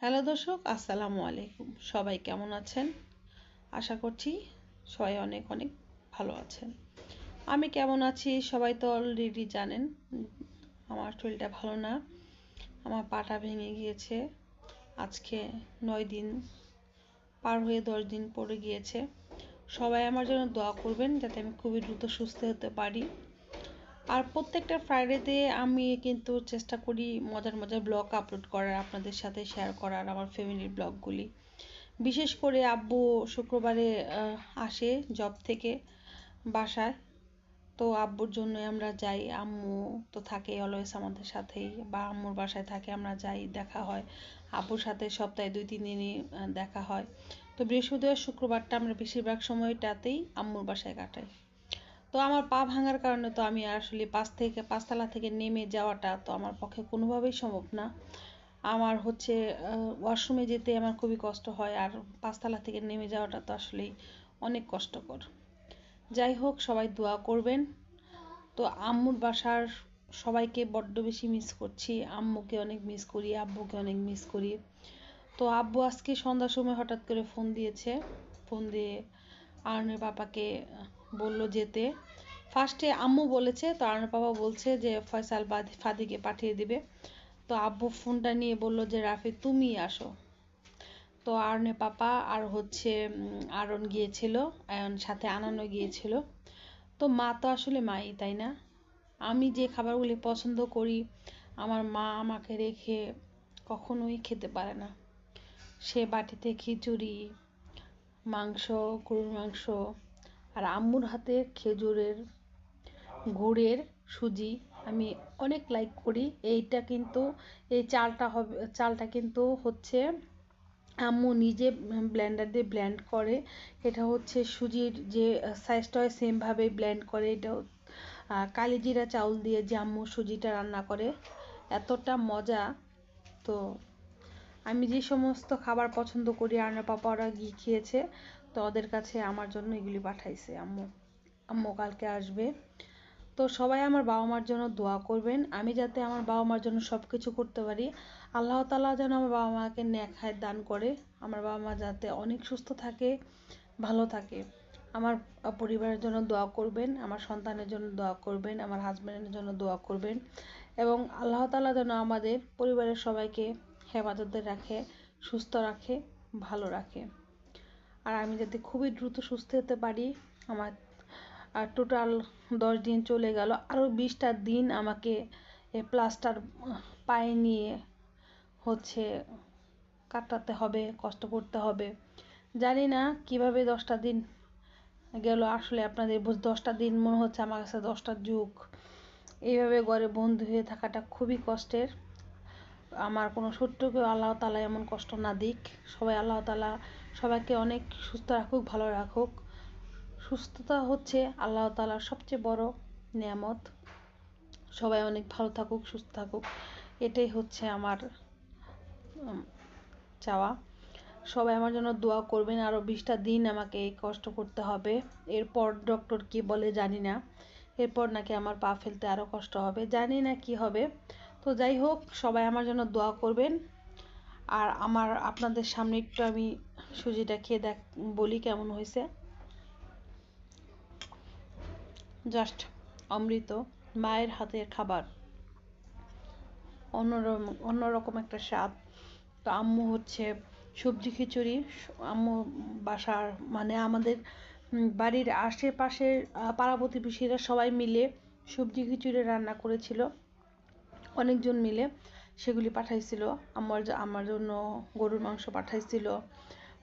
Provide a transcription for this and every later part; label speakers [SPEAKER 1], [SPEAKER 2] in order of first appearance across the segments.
[SPEAKER 1] Hello দর্শক, আসসালামু আলাইকুম। সবাই কেমন আছেন? আশা করছি সবাই অনেক অনেক ভালো আছেন। আমি কেমন আছি? সবাই তো অলরেডি জানেন, আমার শরীরটা ভালো না। আমার পাটা ভেঙে গিয়েছে। আজকে নয় দিন পার হয়ে দশ দিন পড়ে গিয়েছে। সবাই আমার জন্য দোয়া করবেন যাতে আমি খুবই দ্রুত সুস্থ হতে পারি। আর প্রত্যেকটা ফ্রাইডেতে আমি কিন্তু চেষ্টা করি মজার মজার ব্লগ আপলোড করার, আপনাদের সাথে শেয়ার করার আমার ফ্যামিলির ব্লগগুলি বিশেষ করে আব্বু শুক্রবারে আসে জব থেকে বাসায়। তো আব্বুর জন্য আমরা যাই, আম্মু তো থাকে অলওয়েজ আমাদের সাথেই বা আম্মুর বাসায় থাকে, আমরা যাই, দেখা হয়। আব্বুর সাথে সপ্তাহে দুই তিন দিনই দেখা হয়। তো বৃহস্পতিবার, শুক্রবারটা আমরা বেশিরভাগ সময়টাতেই আম্মুর বাসায় কাটাই। তো আমার পা ভাঙার কারণে তো আমি আসলে পাঁচ থেকে, পাঁচতলা থেকে নেমে যাওয়াটা তো আমার পক্ষে কোনোভাবেই সম্ভব না। আমার হচ্ছে ওয়াশরুমে যেতে আমার খুবই কষ্ট হয় আর পাঁচতলা থেকে নেমে যাওয়াটা তো আসলেই অনেক কষ্টকর। যাই হোক, সবাই দোয়া করবেন। তো আম্মুর বাসার সবাইকে বড্ড বেশি মিস করছি। আম্মুকে অনেক মিস করি, আব্বুকে অনেক মিস করি। তো আব্বু আজকে সন্ধ্যার সময় হঠাৎ করে ফোন দিয়েছে। ফোন দিয়ে আরনের বাবাকে বলল যেতে। ফার্স্টে আম্মু বলেছে তো আরনের বাবা বলছে যে, ফয়সাল ফাদিকে পাঠিয়ে দিবে। তো আব্বু ফোনটা নিয়ে বলল যে, রাফি, তুমি আসো। তো আরনে পাপা আর হচ্ছে আরন গিয়েছিল সাথে আনানো গিয়েছিল। তো মা তো আসলে মাই, তাই না? আমি যে খাবারগুলি পছন্দ করি, আমার মা আমাকে রেখে কখনোই খেতে পারে না। সে বাটিতে খিচুড়ি, মাংস, গরুর মাংস আর আম্মুর হাতে খেজুরের গুড়ের সুজি আমি অনেক লাইক করি। এইটা কিন্তু, এই চালটা হবে, চালটা কিন্তু হচ্ছে আম্মু নিজে ব্লেন্ডার দিয়ে ব্লেন্ড করে। এটা হচ্ছে সুজির যে সাইজটা হয় সেমভাবে ব্লেন্ড করে। এটা কালিজিরা চাউল দিয়ে যে আম্মু সুজিটা রান্না করে। এতটা মজা। তো আমি যে সমস্ত খাবার পছন্দ করি আন্না পাপা গিয়ে খেয়েছে তো ওদের কাছে আমার জন্য এগুলি পাঠাইছে, আম্মু। আম্মু কালকে আসবে। তো সবাই আমার বাবা মার জন্য দোয়া করবেন। আমি যাতে আমার বাবা মার জন্য সব কিছু করতে পারি। আল্লাহ তালা যেন আমার বাবা মাকে ন্যাখায় দান করে। আমার বাবা মা যাতে অনেক সুস্থ থাকে, ভালো থাকে। আমার পরিবারের জন্য দোয়া করবেন, আমার সন্তানের জন্য দোয়া করবেন, আমার হাজব্যান্ডের জন্য দোয়া করবেন। এবং আল্লাহ তালা যেন আমাদের পরিবারের সবাইকে হেফাজতে রাখে, সুস্থ রাখে, ভালো রাখে। আর আমি যাতে খুবই দ্রুত সুস্থ হতে পারি, আমার, আর টোটাল দশ দিন চলে গেল। আরও বিশটা দিন আমাকে এ প্লাস্টার পায়ে নিয়ে হচ্ছে কাটাতে হবে, কষ্ট করতে হবে। জানি না কীভাবে দশটা দিন গেল, আসলে আপনাদের দশটা দিন মনে হচ্ছে আমার কাছে দশটা যুগ। এইভাবে ঘরে বন্ধু হয়ে থাকাটা খুবই কষ্টের। আমার কোনো শত্রুকেও আল্লাহ তালা এমন কষ্ট না দিক। সবাই আল্লাহ তালা সবাইকে অনেক সুস্থ রাখুক, ভালো রাখুক। সুস্থতা হচ্ছে আল্লাহ তালার সবচেয়ে বড় নিয়ামত। সবাই অনেক ভালো থাকুক, সুস্থ থাকুক। এটাই হচ্ছে আমার চাওয়া। সবাই আমার জন্য দোয়া করবেন। আরও বিশটা দিন আমাকে এই কষ্ট করতে হবে। এরপর ডক্টর কি বলে জানি না। এরপর নাকি আমার পা ফেলতে আরও কষ্ট হবে। জানি না কি হবে। তো যাই হোক, সবাই আমার জন্য দোয়া করবেন। আর আমার আপনাদের সামনে একটু আমি সুজিটা খেয়ে দেখ, বলি কেমন হয়েছে। জাস্ট অমৃত, মায়ের হাতের খাবার। অন্যরকম অন্যরকম একটা স্বাদ। তো আম্মু হচ্ছে সবজি খিচুড়ি, আম্মু বাসার মানে আমাদের বাড়ির আশেপাশের পাড়া প্রতিবেশীরা সবাই মিলে সবজি খিচুড়ি রান্না করেছিল। অনেকজন মিলে। সেগুলি পাঠাইছিল। আমার আমার জন্য গরুর মাংস পাঠাইছিল।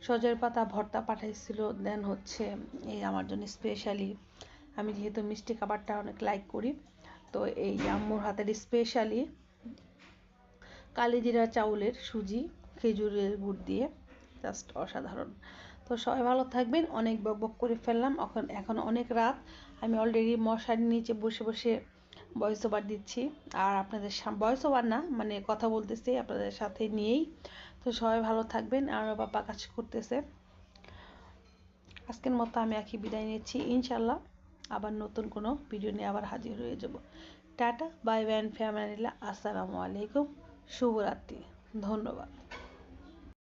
[SPEAKER 1] সজের পাতা, ভর্তা পাঠাইছিল। দেন হচ্ছে এই আমার জন্য স্পেশালি আমি যেহেতু মিষ্টি খাবারটা অনেক লাইক করি, তো এই আম্মুর হাতের স্পেশালি কালিজিরা চাউলের সুজি, খেজুরের গুড় দিয়ে জাস্ট অসাধারণ। তো সবাই ভালো থাকবেন। অনেক বক বক করে ফেললাম। এখন এখন অনেক রাত। আমি অলরেডি মশার নিচে বসে বসে ভয়েস ওভার দিচ্ছি। আর আপনাদের ভয়েস ওভার না মানে কথা বলতেছি আপনাদের সাথে নিয়েই। তো সবাই ভালো থাকবেন। আর বাবা কাজ করতেছে। আজকের মতো আমি একই বিদায় নিচ্ছি। ইনশাল্লাহ আবার নতুন কোনো ভিডিও নিয়ে আবার হাজির হয়ে যাব। টাটা বাই বাই ফ্যামিলা আসসালামু আলাইকুম। শুভরাত্রি। ধন্যবাদ।